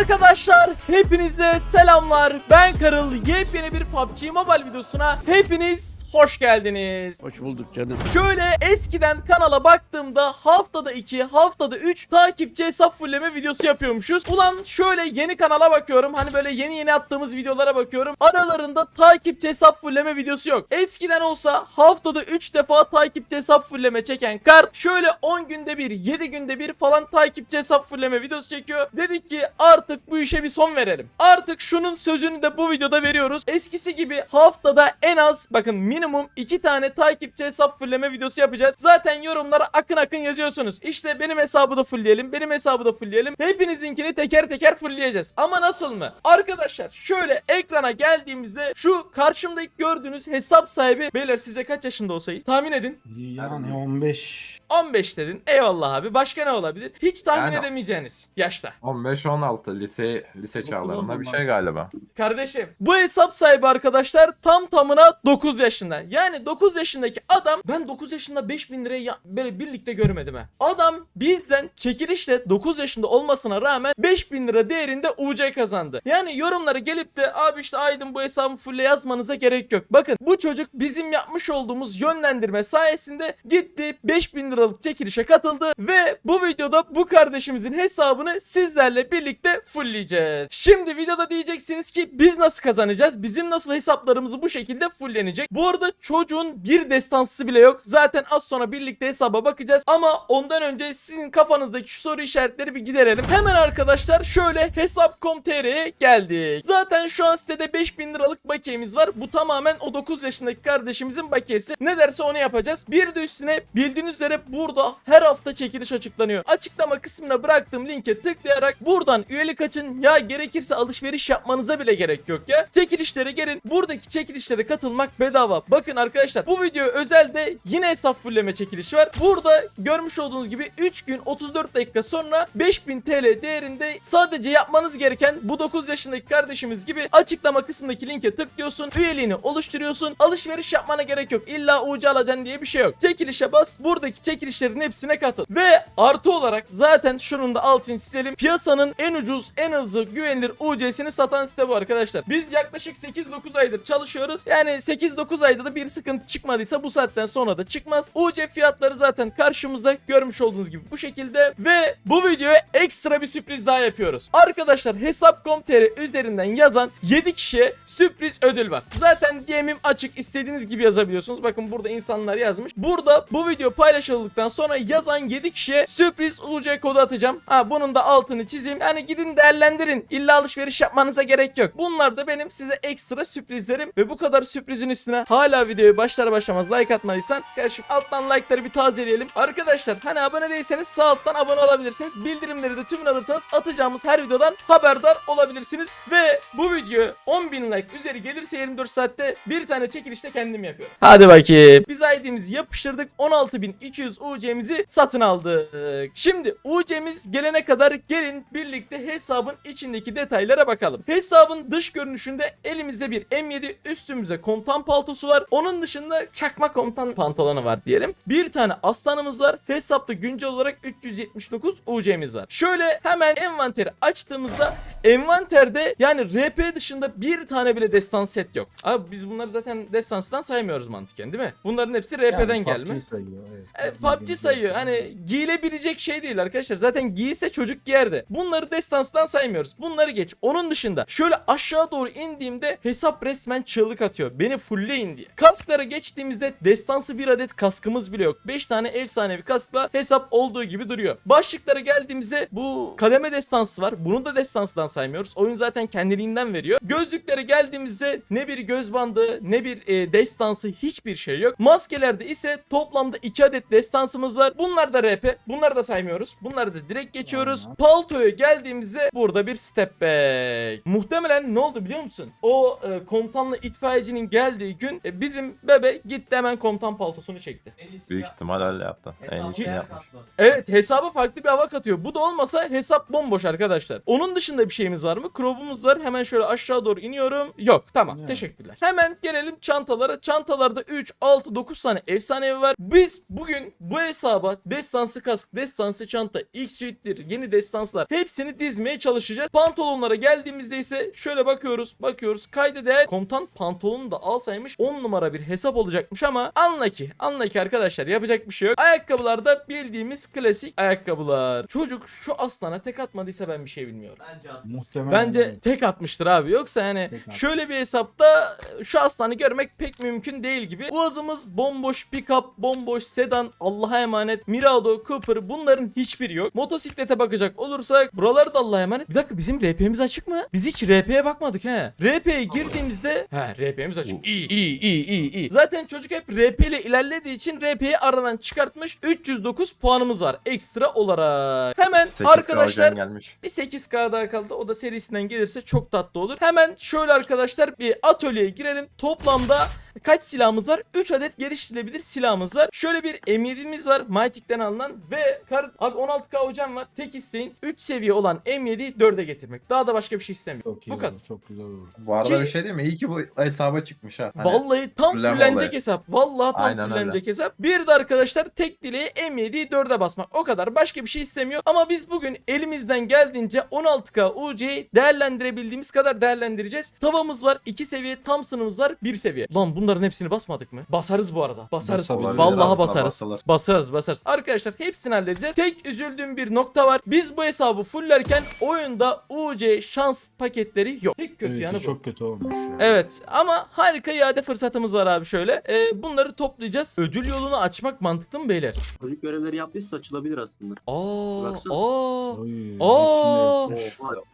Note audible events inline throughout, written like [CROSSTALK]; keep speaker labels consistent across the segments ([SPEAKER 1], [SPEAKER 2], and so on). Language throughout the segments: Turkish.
[SPEAKER 1] Arkadaşlar hepinize selamlar. Ben Karıl. Yepyeni bir PUBG Mobile videosuna hepiniz hoş geldiniz.
[SPEAKER 2] Hoş bulduk canım.
[SPEAKER 1] Şöyle eskiden kanala baktığımda haftada 2, haftada 3 takipçi hesap fulleme videosu yapıyormuşuz. Ulan şöyle yeni kanala bakıyorum. Hani böyle yeni yeni attığımız videolara bakıyorum. Aralarında takipçi hesap fulleme videosu yok. Eskiden olsa haftada 3 defa takipçi hesap fulleme çeken kar şöyle 10 günde bir, 7 günde bir falan takipçi hesap fulleme videosu çekiyor. Dedik ki artık bu işe bir son verelim. Artık şunun sözünü de bu videoda veriyoruz. Eskisi gibi haftada en az bakın minimum 2 tane takipçi hesap fulleme videosu yapacağız. Zaten yorumlara akın akın yazıyorsunuz. İşte benim hesabı da fullleyelim, benim hesabı da fullleyelim. Hepinizinkini teker teker fullleyeceğiz. Ama nasıl mı? Arkadaşlar şöyle ekrana geldiğimizde şu karşımda ilk gördüğünüz hesap sahibi beyler size kaç yaşında olsaydı tahmin edin.
[SPEAKER 3] Yani 15
[SPEAKER 1] 15 dedin. Eyvallah abi. Başka ne olabilir? Hiç tahmin
[SPEAKER 4] Yani-
[SPEAKER 1] edemeyeceğiniz yaşta.
[SPEAKER 4] 15-16 lise lise çağlarında bir şey galiba.
[SPEAKER 1] Kardeşim bu hesap sahibi arkadaşlar tam tamına 9 yaşında. Yani 9 yaşındaki adam ben 9 yaşında 5000 lirayı ya- böyle birlikte görmedim ha. Adam bizden çekilişle 9 yaşında olmasına rağmen 5000 lira değerinde UC kazandı. Yani yorumlara gelip de abi işte Aydın bu hesabı fulle yazmanıza gerek yok. Bakın bu çocuk bizim yapmış olduğumuz yönlendirme sayesinde gitti 5000 liralık çekilişe katıldı ve bu videoda bu kardeşimizin hesabını sizlerle birlikte fullleyeceğiz. Şimdi videoda diyeceksiniz ki biz nasıl kazanacağız? Bizim nasıl hesaplarımızı bu şekilde fulllenecek? Bu arada çocuğun bir destansı bile yok. Zaten az sonra birlikte hesaba bakacağız ama ondan önce sizin kafanızdaki şu soru işaretleri bir giderelim. Hemen arkadaşlar şöyle hesap.com.tr'ye geldik. Zaten şu an sitede 5000 liralık bakiyemiz var. Bu tamamen o 9 yaşındaki kardeşimizin bakiyesi. Ne derse onu yapacağız. Bir de üstüne bildiğiniz üzere burada her hafta çekiliş açıklanıyor. Açıklama kısmına bıraktığım linke tıklayarak buradan üyelik açın. Ya gerekirse alışveriş yapmanıza bile gerek yok ya. Çekilişlere gelin. Buradaki çekilişlere katılmak bedava. Bakın arkadaşlar bu video özelde yine hesap fulleme çekilişi var. Burada görmüş olduğunuz gibi 3 gün 34 dakika sonra 5000 TL değerinde sadece yapmanız gereken bu 9 yaşındaki kardeşimiz gibi açıklama kısmındaki linke tıklıyorsun. Üyeliğini oluşturuyorsun. Alışveriş yapmana gerek yok. İlla UC alacaksın diye bir şey yok. Çekilişe bas. Buradaki çekilişlerin hepsine katıl. Ve artı olarak zaten şunun da altını çizelim. Piyasanın en ucuz, en hızlı, güvenilir UC'sini satan site bu arkadaşlar. Biz yaklaşık 8-9 aydır çalışıyoruz. Yani 8-9 ayda da bir sıkıntı çıkmadıysa bu saatten sonra da çıkmaz. UC fiyatları zaten karşımızda görmüş olduğunuz gibi bu şekilde. Ve bu videoya ekstra bir sürpriz daha yapıyoruz. Arkadaşlar hesap.com.tr üzerinden yazan 7 kişiye sürpriz ödül var. Zaten DM'im açık istediğiniz gibi yazabiliyorsunuz. Bakın burada insanlar yazmış. Burada bu video paylaşıldıktan sonra yazan 7 kişiye sürpriz UC kodu atacağım. Ha bunun da altını çizeyim. Yani gidin değerlendirin. İlla alışveriş yapmanıza gerek yok. Bunlar da benim size ekstra sürprizlerim ve bu kadar sürprizin üstüne hala videoyu başlar başlamaz like atmadıysan kardeşim alttan like'ları bir tazeleyelim. Arkadaşlar hani abone değilseniz sağ alttan abone olabilirsiniz. Bildirimleri de tümünü alırsanız atacağımız her videodan haberdar olabilirsiniz. Ve bu video 10.000 like üzeri gelirse 24 saatte bir tane çekilişte kendim yapıyorum. Hadi bakayım. Biz ID'mizi yapıştırdık. 16.200 UC'mizi satın aldık. Şimdi UC'miz gelene kadar gelin birlikte hesabın içindeki detaylara bakalım. Hesabın dış görünüşünde elimizde bir M7 üstümüze komutan paltosu var. Onun dışında çakma komutan pantolonu var diyelim. Bir tane aslanımız var. Hesapta güncel olarak 379 UC'miz var. Şöyle hemen envanteri açtığımızda envanterde yani RP dışında bir tane bile destan set yok. Abi biz bunları zaten destansından saymıyoruz mantıken değil mi? Bunların hepsi RP'den
[SPEAKER 3] Yani
[SPEAKER 1] gelme.
[SPEAKER 3] PUBG sayıyor. Evet.
[SPEAKER 1] Evet, PUBG sayıyor. Hani giyilebilecek şey değil arkadaşlar. Zaten giyse çocuk giyerdi. Bunları destanstan saymıyoruz. Bunları geç. Onun dışında şöyle aşağı doğru indiğimde hesap resmen çığlık atıyor. Beni fullleyin diye. Kasklara geçtiğimizde destansı bir adet kaskımız bile yok. 5 tane efsanevi kaskla hesap olduğu gibi duruyor. Başlıklara geldiğimizde bu kademe destansı var. Bunu da destanstan saymıyoruz. Oyun zaten kendiliğinden veriyor. Gözlüklere geldiğimizde ne bir göz bandı ne bir e, destansı hiçbir şey yok. Maskelerde ise toplamda 2 adet destansımız var. Bunlar da RP. Bunları da saymıyoruz. Bunları da direkt geçiyoruz. Paltoya geldiğimizde burada bir step back. Muhtemelen ne oldu biliyor musun? O e, komutanla itfaiyecinin geldiği gün e, bizim bebe gitti hemen komutan paltosunu çekti.
[SPEAKER 4] Büyük ihtimal öyle yaptı. En iyisini yapmış.
[SPEAKER 1] Evet hesaba farklı bir hava katıyor. Bu da olmasa hesap bomboş arkadaşlar. Onun dışında bir şey şeyimiz var mı? Crop'umuz var. Hemen şöyle aşağı doğru iniyorum. Yok. Tamam.
[SPEAKER 3] Yani.
[SPEAKER 1] Teşekkürler. Hemen gelelim çantalara. Çantalarda 3, 6, 9 tane efsanevi var. Biz bugün bu hesaba destansı kask, destansı çanta, ilk suittir, yeni destanslar hepsini dizmeye çalışacağız. Pantolonlara geldiğimizde ise şöyle bakıyoruz, bakıyoruz. Kayda değer komutan pantolonunu da alsaymış 10 numara bir hesap olacakmış ama anla ki, anla ki arkadaşlar yapacak bir şey yok. Ayakkabılarda bildiğimiz klasik ayakkabılar. Çocuk şu aslana tek atmadıysa ben bir şey bilmiyorum.
[SPEAKER 2] Bence at.
[SPEAKER 3] Muhtemelen.
[SPEAKER 1] Bence
[SPEAKER 3] evet.
[SPEAKER 1] tek atmıştır abi. Yoksa yani
[SPEAKER 3] atmış.
[SPEAKER 1] şöyle bir hesapta şu aslanı görmek pek mümkün değil gibi. Boğazımız bomboş pick-up, bomboş sedan, Allah'a emanet, Mirado, Cooper bunların hiçbiri yok. Motosiklete bakacak olursak buraları da Allah'a emanet. Bir dakika bizim RP'miz açık mı? Biz hiç RP'ye bakmadık he. RP'ye girdiğimizde he RP'miz açık. İyi iyi iyi iyi iyi. Zaten çocuk hep RP ile ilerlediği için RP'yi aradan çıkartmış. 309 puanımız var ekstra olarak. Hemen
[SPEAKER 4] 8K
[SPEAKER 1] arkadaşlar
[SPEAKER 4] gelmiş.
[SPEAKER 1] bir 8K daha kaldı. O da serisinden gelirse çok tatlı olur. Hemen şöyle arkadaşlar bir atölyeye girelim. Toplamda kaç silahımız var? 3 adet geliştirilebilir silahımız var. Şöyle bir M7'miz var. Mytik'ten alınan ve kar abi 16K hocam var. Tek isteğin 3 seviye olan M7'yi 4'e getirmek. Daha da başka bir şey istemiyorum.
[SPEAKER 3] Çok iyi
[SPEAKER 1] Bu
[SPEAKER 3] olur,
[SPEAKER 1] kadar.
[SPEAKER 3] Çok güzel olur.
[SPEAKER 4] Bu arada
[SPEAKER 1] Ki-
[SPEAKER 4] bir şey değil mi? İyi ki bu hesaba çıkmış ha. Hani
[SPEAKER 1] Vallahi tam
[SPEAKER 4] olayı.
[SPEAKER 1] hesap. Vallahi tam
[SPEAKER 4] Aynen öyle.
[SPEAKER 1] hesap. Bir de arkadaşlar tek dileği M7'yi 4'e basmak. O kadar. Başka bir şey istemiyor. Ama biz bugün elimizden geldiğince 16K UC'yi değerlendirebildiğimiz kadar değerlendireceğiz. Tavamız var. 2 seviye. Thompson'ımız var. 1 seviye. Lan bunların hepsini basmadık mı? Basarız bu arada. Basarız.
[SPEAKER 3] Basabiliriz.
[SPEAKER 1] Vallahi basarız. Basarız basarız. Arkadaşlar hepsini halledeceğiz. Tek üzüldüğüm bir nokta var. Biz bu hesabı fullerken oyunda UC şans paketleri yok. Tek kötü
[SPEAKER 3] Evet,
[SPEAKER 1] yanı bu.
[SPEAKER 3] çok kötü olmuş. ya.
[SPEAKER 1] Evet ama harika iade fırsatımız var abi şöyle. Ee, bunları toplayacağız. Ödül yolunu açmak mantıklı mı beyler?
[SPEAKER 2] Çocuk görevleri yapmışsa açılabilir aslında.
[SPEAKER 1] Aa,
[SPEAKER 2] Baksana.
[SPEAKER 1] aa.
[SPEAKER 3] Oy,
[SPEAKER 1] Aa! Aa.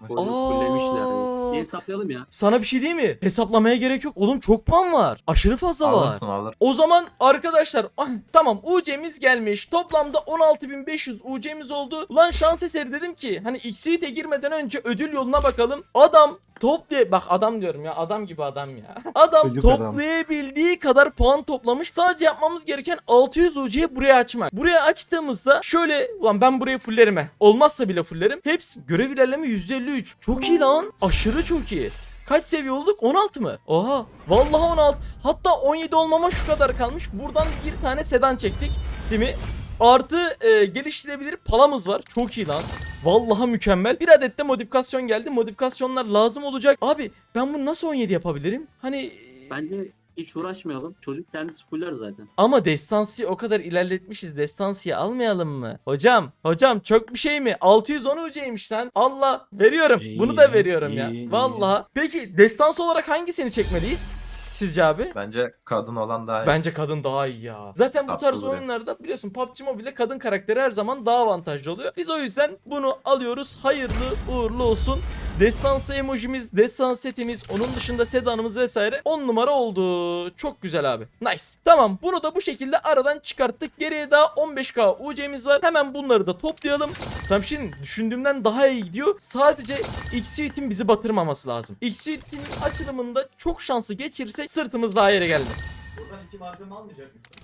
[SPEAKER 2] Çocuk fullemişler. Bir taplayalım ya.
[SPEAKER 1] Sana bir şey değil mi? Hesaplamaya gerek yok. Oğlum çok puan var. Aşırı fazla var.
[SPEAKER 4] Alırsın alır.
[SPEAKER 1] O zaman arkadaşlar ah, tamam UC'miz gelmiş. Toplamda 16.500 UC'miz oldu. Ulan şans eseri dedim ki hani Xsuite'e girmeden önce ödül yoluna bakalım. Adam toplay bak adam diyorum ya adam gibi adam ya. [LAUGHS] Adam
[SPEAKER 3] Çocuk adam.
[SPEAKER 1] toplayabildiği kadar puan toplamış. Sadece yapmamız gereken 600 UC'yi buraya açmak. Buraya açtığımızda şöyle ulan ben burayı fullerim he. Olmazsa bile fullerim. Hepsi görev ilerleme %53. Çok iyi lan. Aşırı çok iyi. Kaç seviye olduk? 16 mı? Oha. Vallahi 16. Hatta 17 olmama şu kadar kalmış. Buradan bir tane sedan çektik. Değil mi? Artı e, geliştirebilir palamız var. Çok iyi lan. Vallahi mükemmel. Bir adet de modifikasyon geldi. Modifikasyonlar lazım olacak. Abi ben bunu nasıl 17 yapabilirim? Hani
[SPEAKER 2] Bence hiç uğraşmayalım. Çocuk kendisi fuller zaten.
[SPEAKER 1] ama destansıyı o kadar ilerletmişiz. Destansıyı almayalım mı? Hocam, hocam çok bir şey mi? 610 UC'ymiş lan. Allah veriyorum.
[SPEAKER 3] İyi,
[SPEAKER 1] Bunu da veriyorum
[SPEAKER 3] iyi,
[SPEAKER 1] ya.
[SPEAKER 3] iyi.
[SPEAKER 1] Vallahi. Peki destans olarak hangisini çekmeliyiz? Sizce abi?
[SPEAKER 4] Bence kadın olan daha iyi.
[SPEAKER 1] Bence kadın daha iyi ya. Zaten bu tarz
[SPEAKER 4] duruyor.
[SPEAKER 1] oyunlarda biliyorsun PUBG Mobile'de kadın karakteri her zaman daha avantajlı oluyor. Biz o yüzden bunu alıyoruz. Hayırlı uğurlu olsun. Destansı emojimiz, destans setimiz, onun dışında sedanımız vesaire 10 numara oldu. Çok güzel abi. Nice. Tamam bunu da bu şekilde aradan çıkarttık. Geriye daha 15k UC'miz var. Hemen bunları da toplayalım. Tamam şimdi düşündüğümden daha iyi gidiyor. Sadece X-Suite'in bizi batırmaması lazım. X-Suite'in açılımında çok şansı geçirsek sırtımız daha yere gelmez.
[SPEAKER 2] Buradan iki malzeme?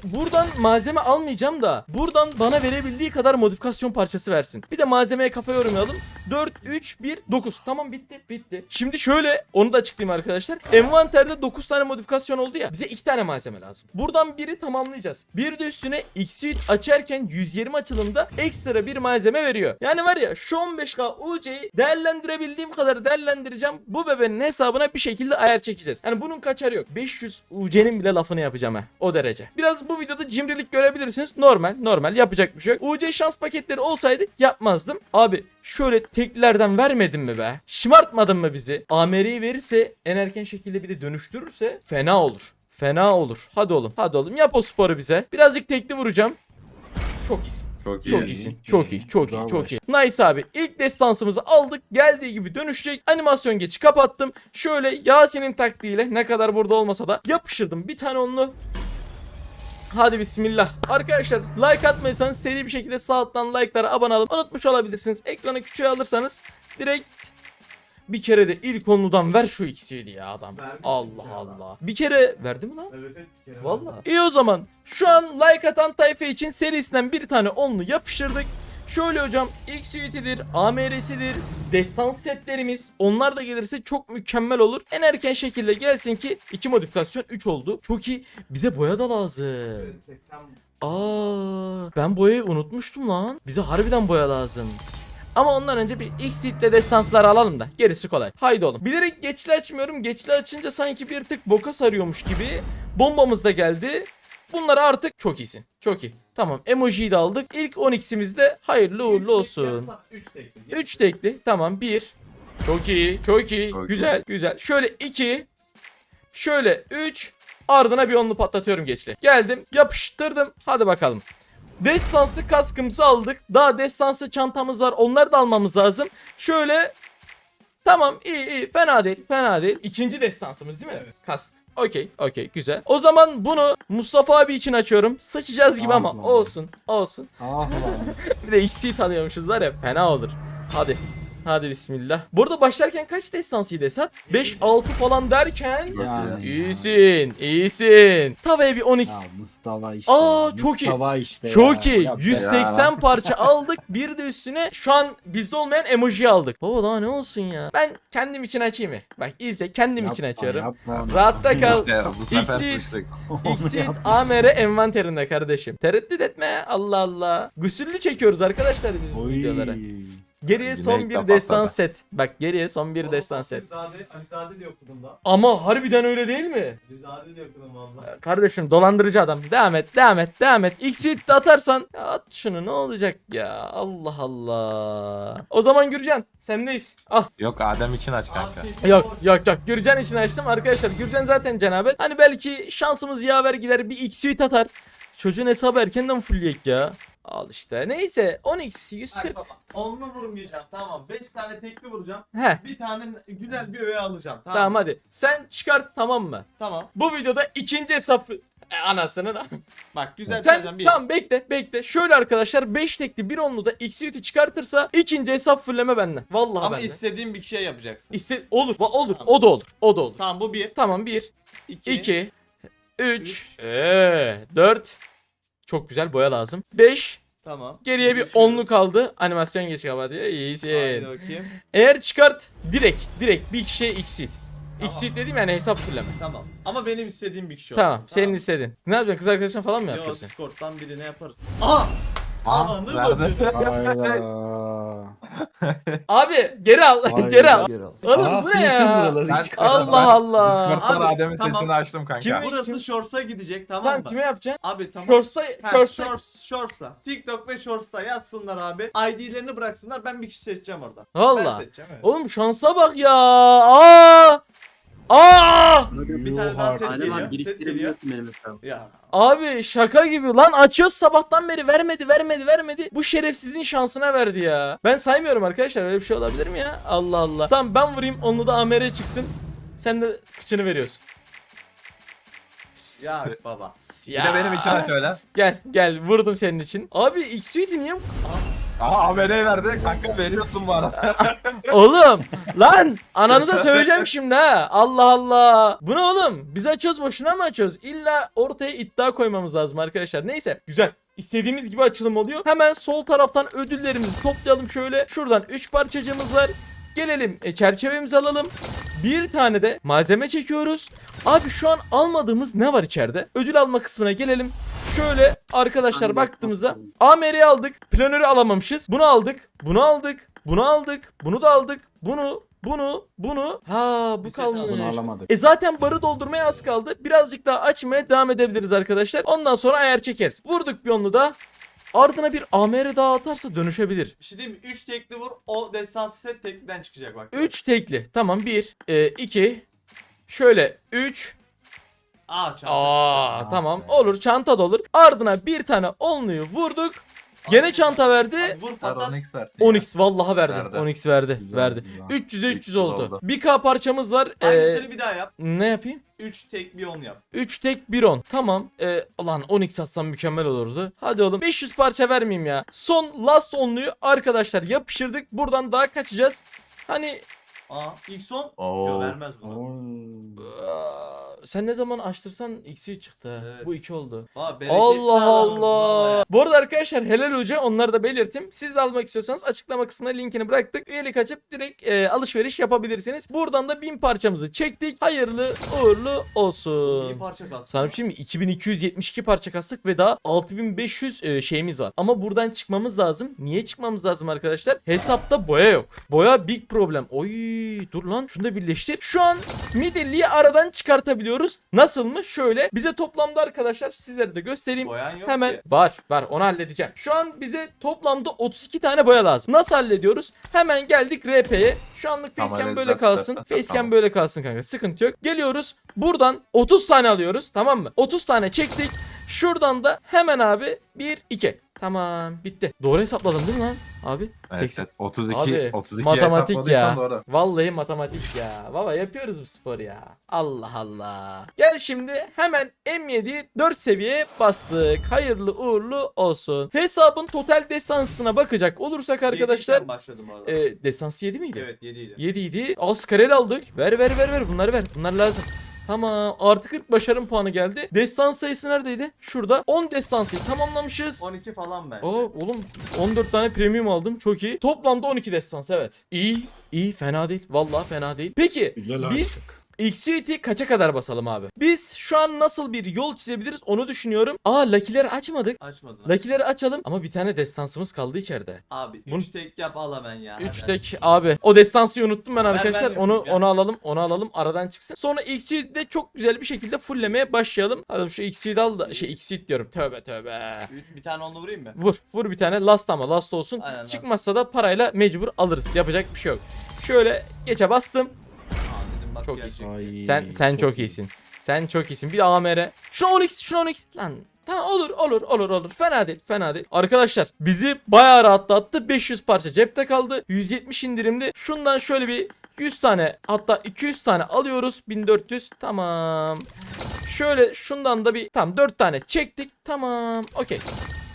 [SPEAKER 1] Buradan malzeme almayacağım da buradan bana verebildiği kadar modifikasyon parçası versin. Bir de malzemeye kafa yormayalım. 4, 3, 1, 9. Tamam bitti bitti. Şimdi şöyle onu da açıklayayım arkadaşlar. Envanterde 9 tane modifikasyon oldu ya. Bize 2 tane malzeme lazım. Buradan biri tamamlayacağız. Bir de üstüne X-Suite açarken 120 açılımda ekstra bir malzeme veriyor. Yani var ya şu 15k UC'yi değerlendirebildiğim kadar değerlendireceğim. Bu bebenin hesabına bir şekilde ayar çekeceğiz. Yani bunun kaçarı yok. 500 UC'nin bile lafını yapacağım ha. O derece. Biraz bu videoda cimrilik görebilirsiniz. Normal normal yapacak bir şey yok. UC şans paketleri olsaydı yapmazdım. Abi şöyle teklilerden vermedin mi be? Şımartmadın mı bizi? AMR'yi verirse en erken şekilde bir de dönüştürürse fena olur. Fena olur. Hadi oğlum. Hadi oğlum yap o sporu bize. Birazcık tekli vuracağım. Çok iyisin.
[SPEAKER 4] Çok iyi.
[SPEAKER 1] Çok
[SPEAKER 3] İyi,
[SPEAKER 1] iyisin.
[SPEAKER 3] iyi,
[SPEAKER 1] Çok
[SPEAKER 3] iyi.
[SPEAKER 1] Çok iyi. Çok iyi. Nice abi. İlk destansımızı aldık. Geldiği gibi dönüşecek. Animasyon geçi kapattım. Şöyle Yasin'in taktiğiyle ne kadar burada olmasa da yapıştırdım. Bir tane onlu. Hadi bismillah. Arkadaşlar like atmayırsanız seri bir şekilde sağ alttan like'lara abone olup unutmuş olabilirsiniz. Ekranı küçüğe alırsanız direkt bir kere de ilk onludan ver şu ikisiydi ya adam.
[SPEAKER 2] Vermiş
[SPEAKER 1] Allah
[SPEAKER 2] ya adam.
[SPEAKER 1] Allah. Bir kere verdi mi lan?
[SPEAKER 2] Evet evet. bir kere
[SPEAKER 1] Valla. İyi o zaman şu an like atan tayfa için serisinden bir tane onlu yapıştırdık. Şöyle hocam X-Suite'idir, AMR'sidir, destans setlerimiz. Onlar da gelirse çok mükemmel olur. En erken şekilde gelsin ki 2 modifikasyon 3 oldu. Çok iyi. Bize boya da lazım.
[SPEAKER 5] 80
[SPEAKER 1] Aa, ben boyayı unutmuştum lan. Bize harbiden boya lazım. Ama ondan önce bir X-Suite'le destansları alalım da gerisi kolay. Haydi oğlum. Bilerek geçli açmıyorum. Geçli açınca sanki bir tık boka sarıyormuş gibi. Bombamız da geldi. Bunları artık çok iyisin. Çok iyi. Tamam emojiyi de aldık. İlk 10x'imiz de hayırlı uğurlu olsun.
[SPEAKER 5] 3 tekli.
[SPEAKER 1] 3 tekli. Tamam 1. Çok iyi. Çok iyi.
[SPEAKER 4] Çok
[SPEAKER 1] güzel. Güzel. Şöyle 2. Şöyle 3. Ardına bir onlu patlatıyorum geçli. Geldim. Yapıştırdım. Hadi bakalım. Destansı kaskımızı aldık. Daha destansı çantamız var. Onları da almamız lazım. Şöyle. Tamam iyi iyi. Fena değil. Fena değil. İkinci destansımız değil mi?
[SPEAKER 5] Evet.
[SPEAKER 1] Kask. Okey okey güzel. O zaman bunu Mustafa abi için açıyorum. Sıçacağız gibi ama olsun olsun.
[SPEAKER 3] Ah. [LAUGHS]
[SPEAKER 1] Bir de X'i tanıyormuşuz var ya fena olur. Hadi. Hadi bismillah. Burada başlarken kaç destansıydı hesap? 5-6 falan derken
[SPEAKER 3] Yani.
[SPEAKER 1] İyisin, iyisin. Tavaya bir 10x.
[SPEAKER 3] Ya Mustafa işte.
[SPEAKER 1] Aa, çok iyi.
[SPEAKER 3] Mustafa işte.
[SPEAKER 1] Çok
[SPEAKER 3] ya.
[SPEAKER 1] iyi.
[SPEAKER 3] Yap be
[SPEAKER 1] 180 [LAUGHS] parça aldık. Bir de üstüne şu an bizde olmayan emoji aldık. Baba daha ne olsun ya. Ben kendim için açayım mı? Bak izle kendim
[SPEAKER 3] ya.
[SPEAKER 1] için
[SPEAKER 3] Yapma,
[SPEAKER 1] açıyorum.
[SPEAKER 3] yapma.
[SPEAKER 1] Rahatta [LAUGHS] kal. Xit
[SPEAKER 3] yapma. [LAUGHS]
[SPEAKER 1] AMR envanterinde kardeşim. Tereddüt etme. Allah Allah. Gusüllü çekiyoruz arkadaşlar biz bu videoları. Geriye
[SPEAKER 4] Yine
[SPEAKER 1] son
[SPEAKER 4] ilk
[SPEAKER 1] bir destan
[SPEAKER 4] tabii.
[SPEAKER 1] set. Bak geriye son bir destan set.
[SPEAKER 5] Alizade, Alizade diye okudum da.
[SPEAKER 1] Ama harbiden öyle değil mi?
[SPEAKER 5] Alizade diye okudum valla.
[SPEAKER 1] Kardeşim dolandırıcı adam. Devam et, devam et, devam et. X de atarsan ya at şunu ne olacak ya? Allah Allah. O zaman Gürcan sendeyiz. Al.
[SPEAKER 4] Yok Adem için aç kanka.
[SPEAKER 1] Yok yok yok. Gürcan için açtım arkadaşlar. Gürcan zaten cenabet. Hani belki şansımız yaver gider bir X atar. Çocuğun hesabı erkenden fullleyek ya. Al işte. Neyse 10x 140.
[SPEAKER 5] Onlu vurmayacağım tamam. 5 tane tekli vuracağım.
[SPEAKER 1] He.
[SPEAKER 5] Bir tane güzel bir öğe alacağım. Tamam.
[SPEAKER 1] Tamam hadi. Sen çıkart tamam mı?
[SPEAKER 5] Tamam.
[SPEAKER 1] Bu videoda ikinci hesap e, anasının [LAUGHS]
[SPEAKER 5] Bak güzel
[SPEAKER 1] Sen.
[SPEAKER 5] Bir.
[SPEAKER 1] tamam bekle bekle. Şöyle arkadaşlar 5 tekli bir onlu da X çıkartırsa ikinci hesap fulleme benden. Vallahi
[SPEAKER 5] Ama
[SPEAKER 1] benden.
[SPEAKER 5] istediğin bir şey yapacaksın.
[SPEAKER 1] İste olur. va- olur.
[SPEAKER 5] Tamam.
[SPEAKER 1] O da olur. O da olur.
[SPEAKER 5] Tamam bu bir.
[SPEAKER 1] Tamam 1
[SPEAKER 5] iki,
[SPEAKER 1] 2 3
[SPEAKER 5] Üç.
[SPEAKER 1] 4 Çok güzel boya lazım. 5
[SPEAKER 5] Tamam.
[SPEAKER 1] Geriye bir onlu kaldı. Animasyon geç diyor. İyisin.
[SPEAKER 5] Haydi bakayım.
[SPEAKER 1] Eğer çıkart direkt direkt bir kişiye Xit.
[SPEAKER 5] Tamam.
[SPEAKER 1] Xit dediğim yani hesap fulleme.
[SPEAKER 5] Tamam. Ama benim istediğim bir kişi olsun.
[SPEAKER 1] Tamam, senin istedin. Ne yapacaksın? Kız arkadaşına falan mı
[SPEAKER 5] Yo
[SPEAKER 1] yapacaksın?
[SPEAKER 5] Discord'dan birine yaparız. Aha! Ananı bacını.
[SPEAKER 3] Hayda. [LAUGHS]
[SPEAKER 1] Abi geri al.
[SPEAKER 3] Hayda.
[SPEAKER 1] geri al.
[SPEAKER 3] Geri al.
[SPEAKER 1] Oğlum
[SPEAKER 3] Aa,
[SPEAKER 1] bu ne
[SPEAKER 3] silsin
[SPEAKER 1] ya?
[SPEAKER 3] buraları,
[SPEAKER 4] Ben-
[SPEAKER 3] hiç
[SPEAKER 1] Allah
[SPEAKER 4] ben
[SPEAKER 1] Allah.
[SPEAKER 4] Discord'dan
[SPEAKER 5] Abi,
[SPEAKER 4] Adem'in
[SPEAKER 5] tamam.
[SPEAKER 4] sesini açtım kanka.
[SPEAKER 1] Kim-
[SPEAKER 5] Burası Shorts'a gidecek tamam
[SPEAKER 1] Tamam
[SPEAKER 5] mı?
[SPEAKER 1] kime yapacaksın?
[SPEAKER 5] Abi tamam.
[SPEAKER 1] Shorts'ta,
[SPEAKER 5] Ha,
[SPEAKER 1] Shorts'ta.
[SPEAKER 5] Shorts, Shorts'a. TikTok ve Shorts'ta yazsınlar abi. ID'lerini bıraksınlar. Ben bir kişi seçeceğim orada. Ben
[SPEAKER 1] Valla.
[SPEAKER 5] seçeceğim evet.
[SPEAKER 1] Oğlum şansa bak ya. Aa! Aa!
[SPEAKER 5] Bir tane daha set geliyor.
[SPEAKER 2] abi
[SPEAKER 5] Set geliyor.
[SPEAKER 2] biriktirebiliyorsun benim hesabım.
[SPEAKER 5] Ya.
[SPEAKER 1] Abi şaka gibi. Lan açıyoruz sabahtan beri vermedi vermedi vermedi. Bu şerefsizin şansına verdi ya. Ben saymıyorum arkadaşlar öyle bir şey olabilir mi ya? Allah Allah. Tamam ben vurayım onu da AMR çıksın. Sen de kıçını veriyorsun.
[SPEAKER 5] Ya baba.
[SPEAKER 4] Bir de benim için aç öyle.
[SPEAKER 1] Gel gel vurdum senin için. Abi X-Suite'i niye
[SPEAKER 4] Aha ABD verdi. Kanka veriyorsun bu arada. [LAUGHS]
[SPEAKER 1] Oğlum lan ananıza söyleyeceğim şimdi ha. Allah Allah. Bu ne oğlum? Biz açıyoruz boşuna mı açıyoruz? İlla ortaya iddia koymamız lazım arkadaşlar. Neyse güzel. İstediğimiz gibi açılım oluyor. Hemen sol taraftan ödüllerimizi toplayalım şöyle. Şuradan 3 parçacığımız var. Gelelim e, çerçevemizi alalım. Bir tane de malzeme çekiyoruz. Abi şu an almadığımız ne var içeride? Ödül alma kısmına gelelim. Şöyle arkadaşlar baktığımızda. AMR'yi aldık. Planörü alamamışız. Bunu aldık. Bunu aldık. Bunu aldık. Bunu da aldık. Bunu, bunu, bunu. Ha bu
[SPEAKER 5] aldık.
[SPEAKER 3] Bunu alamadık.
[SPEAKER 1] E zaten barı doldurmaya az kaldı. Birazcık daha açmaya devam edebiliriz arkadaşlar. Ondan sonra ayar çekeriz. Vurduk bir onlu da. Ardına bir AMR daha atarsa dönüşebilir.
[SPEAKER 5] Bir şey diyeyim mi? 3 tekli vur. O destansı set tekliden çıkacak bak.
[SPEAKER 1] 3 tekli. Tamam 1, 2, şöyle 3.
[SPEAKER 5] Aa çanta.
[SPEAKER 1] Aa tamam olur çanta da olur. Ardına bir tane onluyu vurduk. Gene çanta verdi.
[SPEAKER 5] Abi vur patlat.
[SPEAKER 4] 10x versin. ya.
[SPEAKER 1] 10x vallahi verdi.
[SPEAKER 4] Verdi.
[SPEAKER 1] 10x verdi.
[SPEAKER 3] Güzel,
[SPEAKER 1] verdi.
[SPEAKER 3] güzel.
[SPEAKER 1] 300'e 300
[SPEAKER 4] 300
[SPEAKER 1] oldu.
[SPEAKER 4] oldu.
[SPEAKER 1] 1K parçamız var. Ee,
[SPEAKER 5] Aynısını bir daha yap.
[SPEAKER 1] ne yapayım?
[SPEAKER 5] 3 tek bir 10 yap.
[SPEAKER 1] 3 tek 1 10. Tamam. Ee, ulan 10x atsam mükemmel olurdu. Hadi oğlum 500 parça vermeyeyim ya. Son last onluyu arkadaşlar yapıştırdık. Buradan daha kaçacağız. Hani
[SPEAKER 5] Aa ilk son.
[SPEAKER 4] Oo.
[SPEAKER 5] Yo vermez bunu.
[SPEAKER 3] Oy.
[SPEAKER 1] Sen ne zaman açtırsan X'i çıktı.
[SPEAKER 5] Evet.
[SPEAKER 1] Bu 2 oldu.
[SPEAKER 5] Aa,
[SPEAKER 1] Allah Allah. Bu arada arkadaşlar Helal Hoca onları da belirttim. Siz de almak istiyorsanız açıklama kısmına linkini bıraktık. Üyelik açıp direkt e, alışveriş yapabilirsiniz. Buradan da 1000 parçamızı çektik. Hayırlı uğurlu olsun.
[SPEAKER 5] İyi parça kalsın.
[SPEAKER 1] Şey mi? 2272 parça kastık ve daha 6500 e, şeyimiz var. Ama buradan çıkmamız lazım. Niye çıkmamız lazım arkadaşlar? Hesapta boya yok. Boya big problem. Oy dur lan şunu da birleştir. Şu an midilliyi aradan çıkartabiliyoruz. Nasıl mı? Şöyle bize toplamda arkadaşlar sizlere de göstereyim.
[SPEAKER 5] Boyan yok
[SPEAKER 1] Hemen
[SPEAKER 5] ki.
[SPEAKER 1] var var onu halledeceğim. Şu an bize toplamda 32 tane boya lazım. Nasıl hallediyoruz? Hemen geldik RP'ye. Şu anlık
[SPEAKER 4] Tamam,
[SPEAKER 1] facecam
[SPEAKER 4] evet,
[SPEAKER 1] böyle
[SPEAKER 4] zaten-
[SPEAKER 1] kalsın.
[SPEAKER 4] zaten
[SPEAKER 1] Facecam
[SPEAKER 4] tamam.
[SPEAKER 1] böyle kalsın kanka. Sıkıntı yok. Geliyoruz. Buradan 30 tane alıyoruz. Tamam mı? 30 tane çektik. Şuradan da hemen abi 1 2. Tamam bitti. Doğru hesapladım değil mi lan? Abi
[SPEAKER 4] Evet,
[SPEAKER 1] 80.
[SPEAKER 4] evet. 32
[SPEAKER 1] Abi,
[SPEAKER 4] 32
[SPEAKER 1] matematik
[SPEAKER 4] hesapladıysan
[SPEAKER 1] ya.
[SPEAKER 4] Doğru.
[SPEAKER 1] Vallahi matematik ya. Baba yapıyoruz bu spor ya. Allah Allah. Gel şimdi hemen M7 4 seviyeye bastık. Hayırlı uğurlu olsun. Hesabın total destansına bakacak olursak arkadaşlar.
[SPEAKER 5] Yediyken başladım.
[SPEAKER 1] E, destansı 7 miydi?
[SPEAKER 5] Evet 7 idi.
[SPEAKER 1] 7 idi. Az kareli aldık. Ver ver ver ver bunları ver. Bunlar lazım. Tamam artı 40 başarım puanı geldi. Destan sayısı neredeydi? Şurada 10 destansıyı tamamlamışız.
[SPEAKER 5] 12 falan ben.
[SPEAKER 1] Oo oğlum 14 tane premium aldım çok iyi. Toplamda 12 destans evet. İyi iyi fena değil. Vallahi fena değil. Peki
[SPEAKER 3] Güzel
[SPEAKER 1] biz
[SPEAKER 3] artık.
[SPEAKER 1] Xfinity kaça kadar basalım abi? Biz şu an nasıl bir yol çizebiliriz onu düşünüyorum. Aa Lucky'leri açmadık.
[SPEAKER 5] Açmadın.
[SPEAKER 1] Lucky'leri açalım ama bir tane destansımız kaldı içeride.
[SPEAKER 5] Abi 3
[SPEAKER 1] Bunu-
[SPEAKER 5] tek yap al hemen ya.
[SPEAKER 1] 3
[SPEAKER 5] Hadi.
[SPEAKER 1] tek abi. O destansı unuttum ben arkadaşlar.
[SPEAKER 5] ben
[SPEAKER 1] onu
[SPEAKER 5] ya.
[SPEAKER 1] onu alalım. Onu alalım. Aradan çıksın. Sonra Xfinity'de çok güzel bir şekilde fulllemeye başlayalım. Hadi şu Xfinity al da şey Xfinity diyorum. Tövbe tövbe.
[SPEAKER 5] Üç- bir tane onunla vurayım mı?
[SPEAKER 1] Vur. Vur bir tane. Last ama last olsun.
[SPEAKER 5] Aynen, last.
[SPEAKER 1] Çıkmazsa da parayla mecbur alırız. Yapacak bir şey yok. Şöyle geçe bastım. Çok iyisin.
[SPEAKER 3] Ay,
[SPEAKER 1] Sen sen çok,
[SPEAKER 3] iyi.
[SPEAKER 1] iyisin. Sen çok iyisin. Bir AMR. Şu 10x, şu 10x. Lan Tamam olur olur olur olur. Fena değil fena değil. Arkadaşlar bizi bayağı rahatlattı. 500 parça cepte kaldı. 170 indirimli. Şundan şöyle bir 100 tane hatta 200 tane alıyoruz. 1400 tamam. Şöyle şundan da bir tamam 4 tane çektik. Tamam. Okey.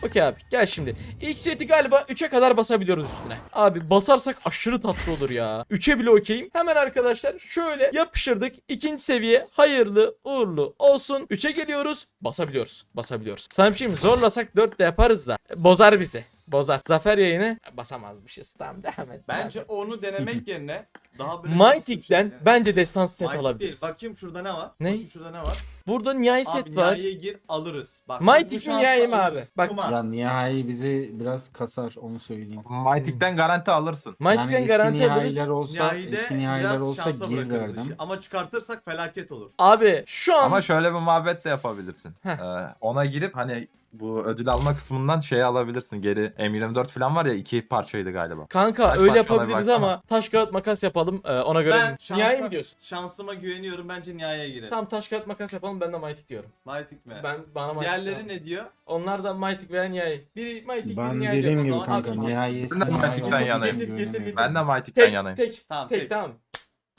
[SPEAKER 1] Okey abi gel şimdi. İlk seti galiba 3'e kadar basabiliyoruz üstüne. Abi basarsak aşırı tatlı olur ya. 3'e bile okeyim. Hemen arkadaşlar şöyle yapıştırdık. İkinci seviye hayırlı uğurlu olsun. 3'e geliyoruz. Basabiliyoruz. Basabiliyoruz. Bir şey? Zorlasak 4 de yaparız da. Bozar bizi. Bozar. Zafer yayını basamazmışız. Tamam devam et.
[SPEAKER 5] Bence onu denemek yerine daha böyle
[SPEAKER 1] Mytik'ten
[SPEAKER 5] Mytik
[SPEAKER 1] bence destans set
[SPEAKER 5] değil.
[SPEAKER 1] alabiliriz.
[SPEAKER 5] Bakayım şurada ne var?
[SPEAKER 1] Ne?
[SPEAKER 5] Bakayım şurada ne var?
[SPEAKER 1] Burada nihai
[SPEAKER 5] Abi
[SPEAKER 1] set var.
[SPEAKER 5] nihaiye gir alırız. Bak, bu
[SPEAKER 1] mi
[SPEAKER 5] şansı
[SPEAKER 1] nihai mi
[SPEAKER 5] alırız.
[SPEAKER 1] abi? Bak-
[SPEAKER 5] Kumar.
[SPEAKER 3] Ya nihai bizi biraz kasar onu söyleyeyim.
[SPEAKER 4] Mytik'ten garanti alırsın.
[SPEAKER 1] Mytik'ten
[SPEAKER 3] yani
[SPEAKER 1] garanti
[SPEAKER 3] eski
[SPEAKER 1] alırız.
[SPEAKER 3] nihayiler olsa,
[SPEAKER 5] Nihai'de
[SPEAKER 3] eski nihayiler
[SPEAKER 5] biraz
[SPEAKER 3] olsa
[SPEAKER 5] şansa
[SPEAKER 3] gir
[SPEAKER 5] bırakırız
[SPEAKER 3] derdim.
[SPEAKER 5] Ama çıkartırsak felaket olur.
[SPEAKER 1] Abi şu an
[SPEAKER 4] Ama şöyle bir muhabbet de yapabilirsin.
[SPEAKER 1] Heh.
[SPEAKER 4] Ee, ona girip hani bu ödül alma kısmından şey alabilirsin. Geri M24 falan var ya iki parçaydı galiba.
[SPEAKER 1] Kanka
[SPEAKER 4] Kaç
[SPEAKER 1] öyle yapabiliriz ama taş kağıt makas yapalım Ee, ona göre.
[SPEAKER 5] Ben şansa-
[SPEAKER 1] Nihai mi diyorsun?
[SPEAKER 5] Şansıma güveniyorum bence nihaiye girelim.
[SPEAKER 1] Tamam taş kağıt makas yapalım ben de Mytik diyorum.
[SPEAKER 5] Mytik mi?
[SPEAKER 1] Ben bana Mytik.
[SPEAKER 5] Diğerleri
[SPEAKER 1] tamam.
[SPEAKER 5] ne diyor?
[SPEAKER 1] Onlar da Mytik veya Nihai. Biri Mytik
[SPEAKER 3] Ben
[SPEAKER 1] biri
[SPEAKER 3] dediğim
[SPEAKER 1] diyor.
[SPEAKER 3] gibi
[SPEAKER 5] O zaman
[SPEAKER 3] kanka
[SPEAKER 5] abi-
[SPEAKER 3] nihai eski
[SPEAKER 4] Ben de
[SPEAKER 3] olsa
[SPEAKER 4] yanayım.
[SPEAKER 1] Getir, getir, getir.
[SPEAKER 4] Ben de Mytik'ten
[SPEAKER 1] Tek
[SPEAKER 4] yanayım.
[SPEAKER 1] tek
[SPEAKER 5] Tamam
[SPEAKER 1] tek
[SPEAKER 5] tek.
[SPEAKER 1] tamam.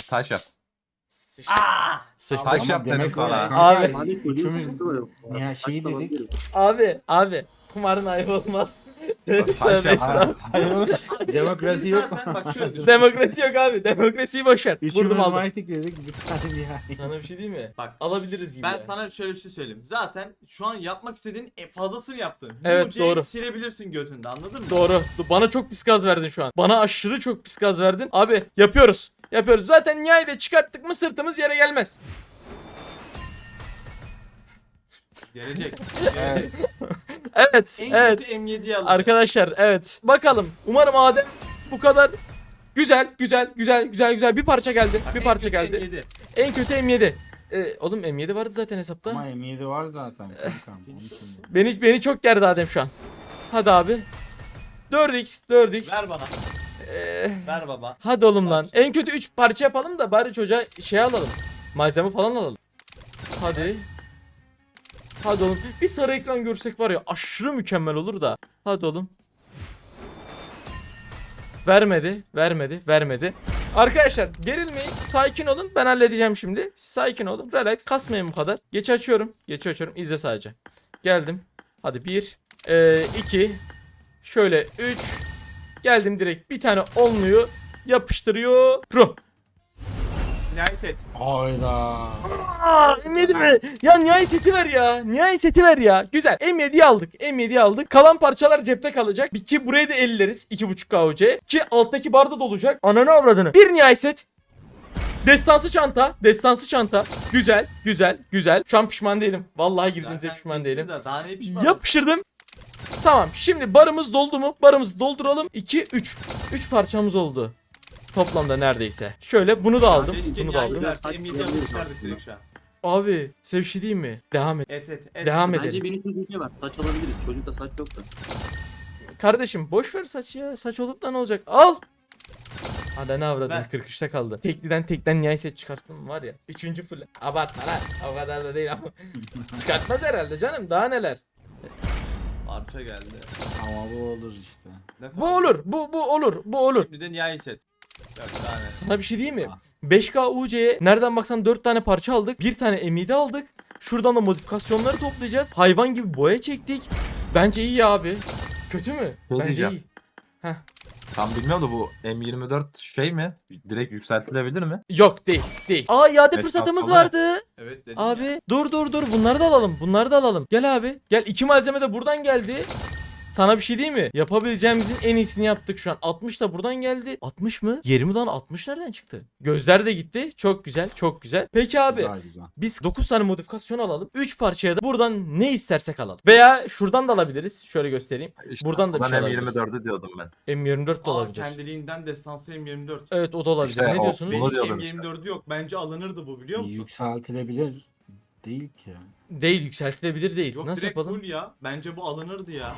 [SPEAKER 4] Taş yap.
[SPEAKER 1] Sıçtı.
[SPEAKER 5] Aa!
[SPEAKER 1] Sıçtı.
[SPEAKER 4] Taş yap dedim
[SPEAKER 3] demek
[SPEAKER 4] sana.
[SPEAKER 1] Abi.
[SPEAKER 3] Üçümüz nihai şeyi dedik.
[SPEAKER 1] Abi abi kumarın ayıbı olmaz. [LAUGHS]
[SPEAKER 3] Demokrasi yok?
[SPEAKER 5] Zaten bak şöyle [LAUGHS] düşün.
[SPEAKER 1] Demokrasi yok abi. Demokrasiyi boşver. Vurdum aldım.
[SPEAKER 3] Mytik dedik bir tane nihai.
[SPEAKER 1] Sana bir şey diyeyim mi?
[SPEAKER 5] Bak
[SPEAKER 1] Alabiliriz gibi.
[SPEAKER 5] ben sana şöyle bir şey söyleyeyim. Zaten şu an yapmak istediğin e, fazlasını yaptın. Bu
[SPEAKER 1] Evet,
[SPEAKER 5] ucuyu
[SPEAKER 1] doğru.
[SPEAKER 5] silebilirsin gözünde anladın mı?
[SPEAKER 1] Doğru. Bana çok pis gaz verdin şu an. Bana aşırı çok pis gaz verdin. Abi yapıyoruz. Yapıyoruz. Zaten nihayede çıkarttık mı sırtımız yere gelmez.
[SPEAKER 5] Gelecek.
[SPEAKER 3] Evet.
[SPEAKER 1] Evet.
[SPEAKER 5] En
[SPEAKER 1] evet.
[SPEAKER 5] kötü M7'yi alacak.
[SPEAKER 1] Arkadaşlar evet. Bakalım. Umarım Adem bu kadar güzel güzel güzel güzel güzel bir parça geldi.
[SPEAKER 5] Bak,
[SPEAKER 1] bir
[SPEAKER 5] en
[SPEAKER 1] parça
[SPEAKER 5] kötü
[SPEAKER 1] geldi.
[SPEAKER 5] M7.
[SPEAKER 1] En kötü M7. Ee, oğlum M7 vardı zaten hesapta.
[SPEAKER 3] Ama M7 var zaten kankam. Onun için.
[SPEAKER 1] Beni beni çok gerdi Adem şu an. Hadi abi. 4x 4x.
[SPEAKER 5] Ver bana.
[SPEAKER 1] Ee,
[SPEAKER 5] Ver baba.
[SPEAKER 1] hadi oğlum lan. En kötü 3 parça yapalım da bari çocuğa şey alalım. Malzeme falan alalım. Hadi. Hadi oğlum. Bir sarı ekran görsek var ya aşırı mükemmel olur da. Hadi oğlum. Vermedi, vermedi, vermedi. Arkadaşlar gerilmeyin, sakin olun. Ben halledeceğim şimdi. Sakin olun, relax. Kasmayın bu kadar. Geç açıyorum. Geç açıyorum. İzle sadece. Geldim. Hadi bir, e, iki, şöyle üç. Geldim direkt. Bir tane olmuyor. Yapıştırıyor. Pro.
[SPEAKER 5] Nihai set.
[SPEAKER 3] Hayda.
[SPEAKER 1] Aa, M7 mi? Ya nihai seti ver ya. Nihai seti ver ya. Güzel. M7'yi aldık. M7'yi aldık. Kalan parçalar cepte kalacak. Bir ki burayı da elleriz. 2.5 KOC. Ki alttaki barda dolacak. Ananı avradını. Bir nihai set. Destansı çanta. Destansı çanta. Güzel. Güzel. Güzel. Şu an pişman değilim. Vallahi girdiğinize
[SPEAKER 5] Zaten
[SPEAKER 1] pişman değilim.
[SPEAKER 5] de Daha ne pişman?
[SPEAKER 1] Yapıştırdım. Tamam. Şimdi barımız doldu mu? Barımızı dolduralım. 2 3. 3 parçamız oldu. Toplamda neredeyse. Şöyle bunu da aldım. Bunu da aldım.
[SPEAKER 5] verse.
[SPEAKER 2] Kaç
[SPEAKER 5] M7'ye
[SPEAKER 2] kullanıyoruz
[SPEAKER 5] alışverdik
[SPEAKER 2] artık
[SPEAKER 5] direkt şu an.
[SPEAKER 1] Abi şey değil mi? Devam et.
[SPEAKER 5] Et et et.
[SPEAKER 1] Devam
[SPEAKER 2] Bence
[SPEAKER 1] edelim.
[SPEAKER 2] bir iki var. Saç alabiliriz. Çocukta saç yok da.
[SPEAKER 1] Kardeşim boş ver saç ya. Saç olup da ne olacak? Al. Hadi ne avradın
[SPEAKER 5] Ver.
[SPEAKER 1] 43'te kaldı. Tekliden tekten nihai set çıkarttım var ya. Üçüncü full. Abartma lan. O kadar da değil ama. [LAUGHS] Çıkartmaz herhalde canım. Daha neler.
[SPEAKER 5] Parça geldi.
[SPEAKER 3] Ama bu olur işte.
[SPEAKER 5] Ne
[SPEAKER 1] Bu olur. Bu bu olur. Bu olur.
[SPEAKER 5] Bir de nihai set. Tane.
[SPEAKER 1] Sana bir şey diyeyim mi? 5K UC'ye nereden baksan 4 tane parça aldık. Bir tane M7 aldık. Şuradan da modifikasyonları toplayacağız. Hayvan gibi boya çektik. Bence iyi abi. Kötü mü? Bence
[SPEAKER 4] diyeceğim.
[SPEAKER 1] iyi.
[SPEAKER 4] Tam bilmiyorum da bu M24 şey mi? Direkt yükseltilebilir mi?
[SPEAKER 1] Yok değil değil. Aa iade
[SPEAKER 4] Esas
[SPEAKER 1] fırsatımız
[SPEAKER 4] ne?
[SPEAKER 1] vardı.
[SPEAKER 5] Evet dedim
[SPEAKER 1] Abi
[SPEAKER 5] ya.
[SPEAKER 1] dur dur dur bunları da alalım. Bunları da alalım. Gel abi. Gel iki malzeme de buradan geldi. Sana bir şey diyeyim mi? Yapabileceğimizin en iyisini yaptık şu an. 60 da buradan geldi. 60 mı? 20'den 60 nereden çıktı? Gözler de gitti. Çok güzel, çok güzel. Peki abi.
[SPEAKER 3] Güzel güzel.
[SPEAKER 1] Biz 9 tane modifikasyon alalım. 3 parçaya da buradan ne istersek alalım. Veya şuradan da alabiliriz. Şöyle göstereyim.
[SPEAKER 4] İşte
[SPEAKER 1] Buradan da bir
[SPEAKER 4] ben
[SPEAKER 1] şey alabiliriz.
[SPEAKER 4] M24'ü diyordum ben.
[SPEAKER 1] M24 de
[SPEAKER 5] Aa,
[SPEAKER 1] olabilir.
[SPEAKER 5] kendiliğinden destansı M24.
[SPEAKER 1] Evet o da olabilir.
[SPEAKER 4] İşte
[SPEAKER 1] ne
[SPEAKER 4] o-
[SPEAKER 1] diyorsunuz?
[SPEAKER 5] Benim
[SPEAKER 4] diyordum işte.
[SPEAKER 5] M24'ü yok. Bence alınırdı bu biliyor musun?
[SPEAKER 3] Yükseltilebilir değil ki.
[SPEAKER 1] Değil yükseltilebilir değil.
[SPEAKER 5] Yok
[SPEAKER 1] Nasıl
[SPEAKER 5] direkt
[SPEAKER 1] yapalım?
[SPEAKER 5] full ya. Bence bu alınırdı ya.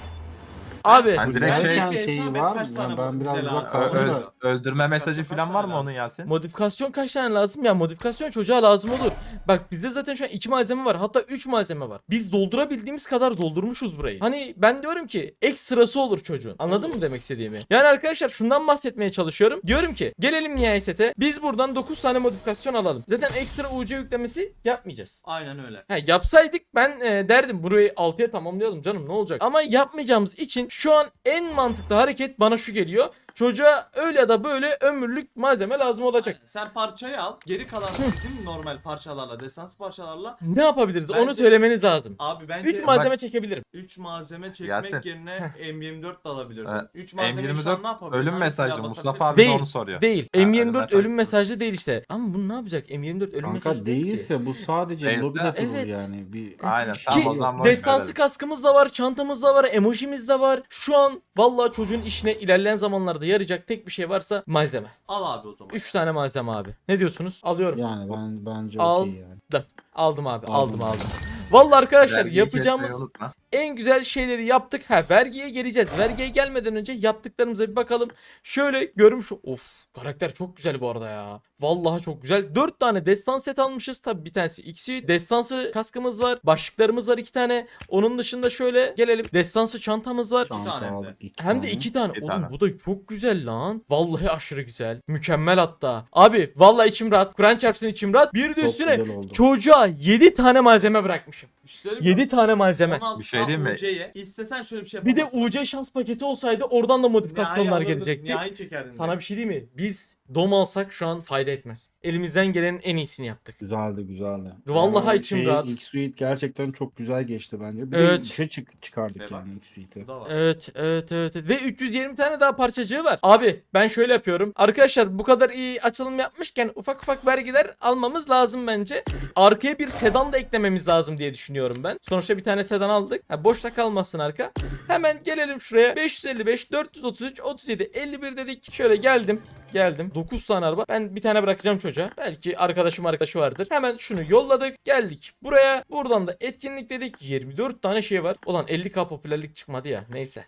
[SPEAKER 1] Abi
[SPEAKER 4] Ben direkt şey
[SPEAKER 3] şeyi var.
[SPEAKER 5] kaç
[SPEAKER 3] Ben, biraz
[SPEAKER 5] lazım?
[SPEAKER 4] Ö-
[SPEAKER 3] kaldım
[SPEAKER 4] ö-
[SPEAKER 3] da.
[SPEAKER 4] öldürme mesajı falan var mı onun Yasin?
[SPEAKER 1] Modifikasyon kaç tane lazım ya? Modifikasyon çocuğa lazım olur. Bak bizde zaten şu an 2 malzeme var. Hatta 3 malzeme var. Biz doldurabildiğimiz kadar doldurmuşuz burayı. Hani ben diyorum ki ekstrası olur çocuğun. Anladın mı demek istediğimi? Yani arkadaşlar şundan bahsetmeye çalışıyorum. Diyorum ki gelelim nihai sete. Biz buradan 9 tane modifikasyon alalım. Zaten ekstra UC yüklemesi yapmayacağız.
[SPEAKER 5] Aynen öyle.
[SPEAKER 1] He, yapsaydık ben e, derdim burayı 6'ya tamamlayalım canım ne olacak. Ama yapmayacağımız için şu an en mantıklı hareket bana şu geliyor. Çocuğa öyle ya da böyle ömürlük malzeme lazım olacak.
[SPEAKER 5] Aynen. Sen parçayı al. Geri kalan bizim normal parçalarla, desans parçalarla.
[SPEAKER 1] Ne yapabiliriz? Onu
[SPEAKER 5] Bence-
[SPEAKER 1] söylemeniz lazım.
[SPEAKER 5] Abi bence
[SPEAKER 1] 3 malzeme çekebilirim.
[SPEAKER 5] 3 malzeme çekmek
[SPEAKER 4] Yasin.
[SPEAKER 5] yerine M24 de alabilirdin.
[SPEAKER 4] Ee,
[SPEAKER 5] 3 malzeme şu an ne
[SPEAKER 4] M24
[SPEAKER 5] yapabilirim?
[SPEAKER 4] ölüm
[SPEAKER 5] Hangi
[SPEAKER 4] mesajı. Mustafa
[SPEAKER 5] basabilirim?
[SPEAKER 4] abi
[SPEAKER 1] Değil,
[SPEAKER 4] de onu soruyor.
[SPEAKER 1] Değil.
[SPEAKER 4] Ha,
[SPEAKER 1] M24
[SPEAKER 4] ölüm mesajı.
[SPEAKER 1] ölüm mesajı değil işte. Ama bunu ne yapacak? M24 ölüm
[SPEAKER 3] Kanka
[SPEAKER 1] mesajı değil ki.
[SPEAKER 3] değilse bu sadece
[SPEAKER 4] Değilse-
[SPEAKER 3] lobide durur
[SPEAKER 1] Evet.
[SPEAKER 3] yani. Bir
[SPEAKER 4] Aynen.
[SPEAKER 1] Ki
[SPEAKER 4] Tamam o zaman
[SPEAKER 1] destansı kaskımız da var, çantamız da var, emojimiz de var. Şu an vallahi çocuğun işine ilerleyen zamanlarda yarayacak tek bir şey varsa malzeme.
[SPEAKER 5] Al abi o zaman.
[SPEAKER 1] 3 tane malzeme abi. Ne diyorsunuz? Alıyorum.
[SPEAKER 3] yani ben bence
[SPEAKER 1] Al.
[SPEAKER 3] okey yani.
[SPEAKER 1] Aldım abi.
[SPEAKER 3] Aldım.
[SPEAKER 1] Aldım aldım. Vallahi arkadaşlar
[SPEAKER 4] Vergiyi
[SPEAKER 1] yapacağımız
[SPEAKER 4] unutma.
[SPEAKER 1] en güzel şeyleri yaptık. Ha vergiye geleceğiz. Vergiye gelmeden önce yaptıklarımıza bir bakalım. Şöyle görmüş. Of karakter çok güzel bu arada ya. Vallahi çok güzel. 4 tane destan set almışız. Tabi bir tanesi X'i. Destansı kaskımız var. Başlıklarımız var 2 tane. Onun dışında şöyle gelelim. Destansı çantamız var.
[SPEAKER 3] Çanta
[SPEAKER 5] tane hem de.
[SPEAKER 3] aldık, iki
[SPEAKER 1] Hem de
[SPEAKER 3] tane.
[SPEAKER 1] iki tane.
[SPEAKER 4] İki
[SPEAKER 1] Oğlum
[SPEAKER 4] tane.
[SPEAKER 1] bu da çok güzel lan. Vallahi aşırı güzel. Mükemmel hatta. Abi vallahi içim rahat. Kur'an çarpsın içim rahat. Bir de
[SPEAKER 3] Çok
[SPEAKER 1] üstüne
[SPEAKER 3] güzel oldu.
[SPEAKER 1] çocuğa 7 tane malzeme bırakmışım.
[SPEAKER 5] Bir şey söyleyeyim mi?
[SPEAKER 1] 7 tane malzeme.
[SPEAKER 5] 16
[SPEAKER 4] Bir şey diyeyim mi?
[SPEAKER 5] UC'ye İstesen şöyle bir şey
[SPEAKER 1] Bir de
[SPEAKER 5] yapamazsın.
[SPEAKER 1] UC şans paketi olsaydı oradan da modifikasyonlar
[SPEAKER 5] Nihai alırdın,
[SPEAKER 1] gelecekti.
[SPEAKER 5] Nihai çekerdin.
[SPEAKER 1] Sana bir şey diyeyim mi? Biz dom alsak şu an fayda etmez. Elimizden gelenin en iyisini yaptık.
[SPEAKER 3] Güzeldi güzeldi.
[SPEAKER 1] Vallahi
[SPEAKER 3] Yani
[SPEAKER 1] içim
[SPEAKER 3] şey,
[SPEAKER 1] rahat.
[SPEAKER 3] X-Suite gerçekten çok güzel geçti bence. Bir
[SPEAKER 1] Evet.
[SPEAKER 3] de üçe çık çıkardık
[SPEAKER 5] Ve bak.
[SPEAKER 3] yani.
[SPEAKER 5] Bu da var.
[SPEAKER 1] Evet, evet, evet, evet. Ve 320 tane daha parçacığı var. Abi ben şöyle yapıyorum. Arkadaşlar bu kadar iyi açılım yapmışken ufak ufak vergiler almamız lazım bence. Arkaya bir sedan da eklememiz lazım diye düşünüyorum ben. Sonuçta bir tane sedan aldık. Ha, boşta kalmasın arka. Hemen gelelim şuraya. 555, 433, 37, 51 dedik. Şöyle geldim. Geldim. 9 tane araba. Ben bir tane bırakacağım çocuğa. Belki arkadaşım arkadaşı vardır. Hemen şunu yolladık. Geldik buraya. Buradan da etkinlik dedik. 24 tane şey var. Ulan 50k popülerlik çıkmadı ya. Neyse.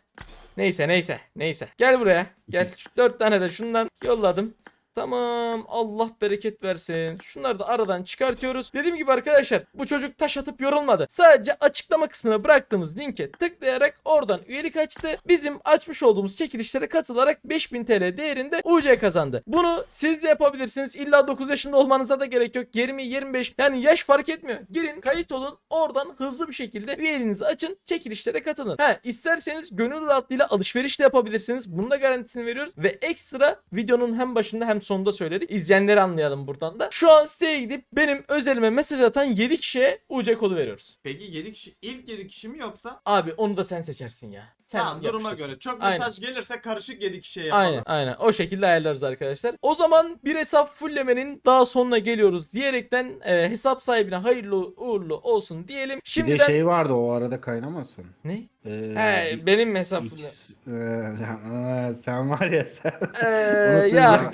[SPEAKER 1] Neyse neyse neyse. Gel buraya. Gel. 4 tane de şundan yolladım. Tamam. Allah bereket versin. Şunları da aradan çıkartıyoruz. Dediğim gibi arkadaşlar bu çocuk taş atıp yorulmadı. Sadece açıklama kısmına bıraktığımız linke tıklayarak oradan üyelik açtı. Bizim açmış olduğumuz çekilişlere katılarak 5000 TL değerinde UC kazandı. Bunu siz de yapabilirsiniz. İlla 9 yaşında olmanıza da gerek yok. 20, 25 yani yaş fark etmiyor. Girin kayıt olun. Oradan hızlı bir şekilde üyeliğinizi açın. Çekilişlere katılın. Ha isterseniz gönül rahatlığıyla alışveriş de yapabilirsiniz. Bunun da garantisini veriyoruz. Ve ekstra videonun hem başında hem sonunda söyledik. İzleyenleri anlayalım buradan da. Şu an siteye gidip benim özelime mesaj atan 7 kişiye UC kodu veriyoruz.
[SPEAKER 5] Peki 7 kişi ilk 7 kişi mi yoksa?
[SPEAKER 1] Abi onu da sen seçersin ya. Sen
[SPEAKER 5] tamam duruma
[SPEAKER 1] yapıştırsın.
[SPEAKER 5] göre. Çok
[SPEAKER 1] Aynen.
[SPEAKER 5] mesaj gelirse karışık 7 kişiye yapalım.
[SPEAKER 1] Aynen aynen o şekilde ayarlarız arkadaşlar. O zaman bir hesap fulllemenin daha sonuna geliyoruz diyerekten e, hesap sahibine hayırlı uğurlu olsun diyelim.
[SPEAKER 3] Bir de
[SPEAKER 1] Şimdiden
[SPEAKER 3] şey vardı o arada kaynamasın.
[SPEAKER 1] ne?
[SPEAKER 3] Ee,
[SPEAKER 1] He benim hesap fulle.
[SPEAKER 3] X- Ee, [LAUGHS] sen var ya sen.
[SPEAKER 1] Ee, ya [LAUGHS]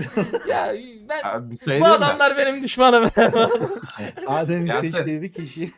[SPEAKER 1] ya ben
[SPEAKER 4] Ya bir şey
[SPEAKER 1] bu
[SPEAKER 4] mi?
[SPEAKER 1] adamlar benim düşmanım. [LAUGHS]
[SPEAKER 3] Adem'in
[SPEAKER 4] Yasin.
[SPEAKER 3] seçtiği bir kişi.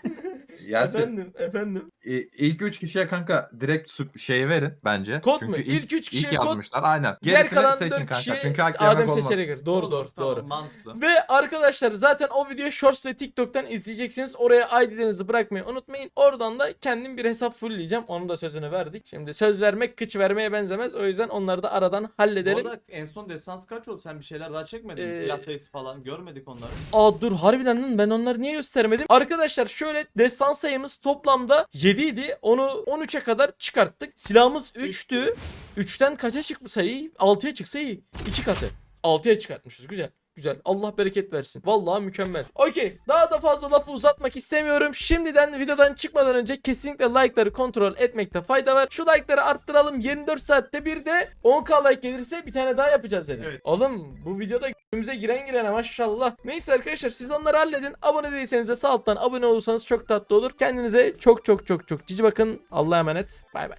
[SPEAKER 4] Yasin,
[SPEAKER 1] efendim efendim.
[SPEAKER 4] i- ilk 3 kişiye kanka direkt su- şeyi verin bence.
[SPEAKER 1] Kod
[SPEAKER 4] Çünkü
[SPEAKER 1] mu?
[SPEAKER 4] ilk,
[SPEAKER 1] İlk üç
[SPEAKER 4] ilk
[SPEAKER 1] kişiye kod.
[SPEAKER 4] yazmışlar. Aynen.
[SPEAKER 1] Diğer
[SPEAKER 4] Gerisini
[SPEAKER 1] kalan
[SPEAKER 4] seçin
[SPEAKER 1] 4
[SPEAKER 4] kanka. Çünkü hak yemek
[SPEAKER 1] Adem
[SPEAKER 4] olmaz.
[SPEAKER 1] seçerek. Doğru
[SPEAKER 5] Olur,
[SPEAKER 1] doğru
[SPEAKER 5] tamam,
[SPEAKER 1] doğru.
[SPEAKER 5] Mantıklı.
[SPEAKER 1] Ve arkadaşlar zaten o videoyu Shorts ve TikTok'tan izleyeceksiniz. Oraya ID'lerinizi bırakmayı unutmayın. Oradan da kendim bir hesap fullleyeceğim. Onun da sözünü verdik. Şimdi söz vermek kıç vermeye benzemez. O yüzden onları da aradan
[SPEAKER 5] Bu
[SPEAKER 1] halledelim.
[SPEAKER 5] arada en son destans kaç oldu? Sen bir şeyler daha çekmedin mi?
[SPEAKER 1] Ee,
[SPEAKER 5] Silah sayısı falan görmedik onları.
[SPEAKER 1] Aa dur harbiden lan ben onları niye göstermedim? Arkadaşlar şöyle destan sayımız toplamda 7 idi. Onu 13'e kadar çıkarttık. Silahımız 3'tü. 3'ten kaça çıkmış sayı? 6'ya çıksa iyi. 2 katı. 6'ya çıkartmışız. Güzel. Güzel. Allah bereket versin. Vallahi mükemmel. Okey. Daha da fazla lafı uzatmak istemiyorum. Şimdiden videodan çıkmadan önce kesinlikle like'ları kontrol etmekte fayda var. Şu like'ları arttıralım. 24 saatte bir de 10k like gelirse bir tane daha yapacağız dedim.
[SPEAKER 5] Evet.
[SPEAKER 1] Oğlum bu videoda Önümüze giren girene maşallah. Neyse arkadaşlar siz onları halledin. Abone değilseniz de sağ alttan abone olursanız çok tatlı olur. Kendinize çok çok çok çok cici bakın. Allah'a emanet. Bay bay.